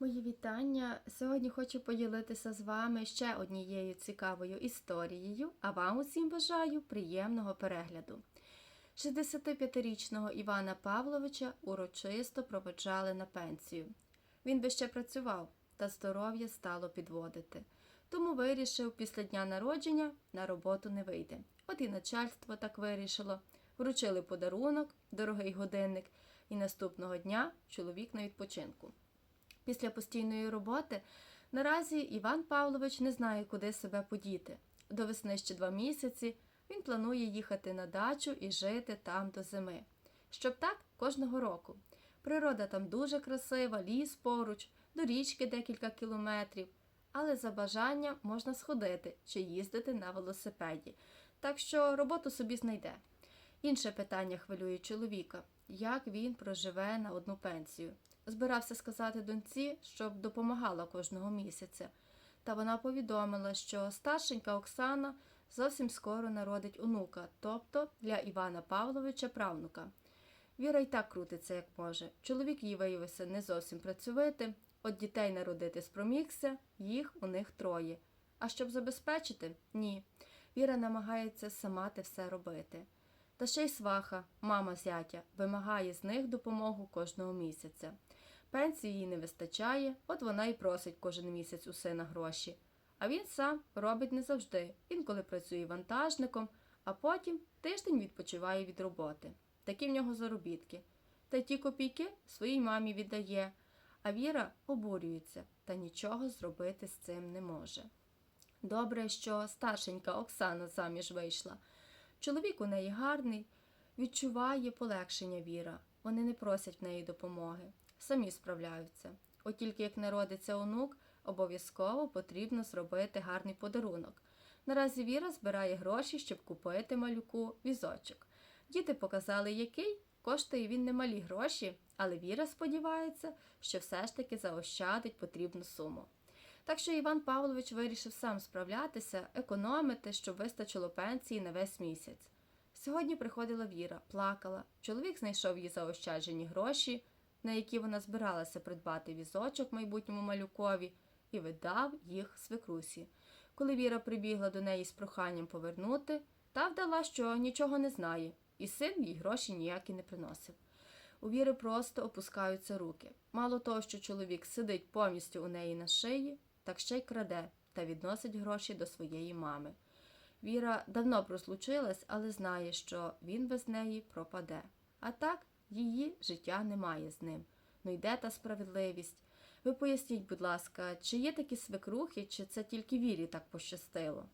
Мої вітання. Сьогодні хочу поділитися з вами ще однією цікавою історією, а вам усім бажаю приємного перегляду. 65-річного Івана Павловича урочисто проводжали на пенсію. Він би ще працював, та здоров'я стало підводити. Тому вирішив після дня народження на роботу не вийде. От і начальство так вирішило. Вручили подарунок, дорогий годинник, і наступного дня чоловік на відпочинку. Після постійної роботи наразі Іван Павлович не знає, куди себе подіти. До весни ще два місяці він планує їхати на дачу і жити там до зими. Щоб так кожного року. Природа там дуже красива, ліс поруч, до річки декілька кілометрів, але за бажанням можна сходити чи їздити на велосипеді. Так що роботу собі знайде. Інше питання хвилює чоловіка як він проживе на одну пенсію. Збирався сказати доньці, щоб допомагала кожного місяця. Та вона повідомила, що старшенька Оксана зовсім скоро народить онука, тобто для Івана Павловича правнука. Віра й так крутиться, як може. Чоловік їй виявився не зовсім працювати, от дітей народити спромігся, їх у них троє. А щоб забезпечити ні. Віра намагається сама те все робити. Та ще й сваха, мама зятя, вимагає з них допомогу кожного місяця. Пенсії їй не вистачає, от вона й просить кожен місяць у сина гроші. А він сам робить не завжди, інколи працює вантажником, а потім тиждень відпочиває від роботи. Такі в нього заробітки. Та ті копійки своїй мамі віддає, а Віра обурюється та нічого зробити з цим не може. Добре, що старшенька Оксана заміж вийшла. Чоловік у неї гарний, відчуває полегшення Віра. Вони не просять в неї допомоги, самі справляються. От тільки як народиться онук, обов'язково потрібно зробити гарний подарунок. Наразі Віра збирає гроші, щоб купити малюку візочок. Діти показали, який коштує він немалі гроші, але Віра сподівається, що все ж таки заощадить потрібну суму. Так що Іван Павлович вирішив сам справлятися, економити, щоб вистачило пенсії на весь місяць. Сьогодні приходила Віра, плакала. Чоловік знайшов їй заощаджені гроші, на які вона збиралася придбати візочок майбутньому малюкові, і видав їх свекрусі. Коли Віра прибігла до неї з проханням повернути, та вдала, що нічого не знає, і син їй гроші ніякі не приносив. У Віри просто опускаються руки. Мало того, що чоловік сидить повністю у неї на шиї, так ще й краде та відносить гроші до своєї мами. Віра давно прослучилась, але знає, що він без неї пропаде. А так її життя немає з ним. Ну йде та справедливість. Ви поясніть, будь ласка, чи є такі свекрухи, чи це тільки вірі так пощастило?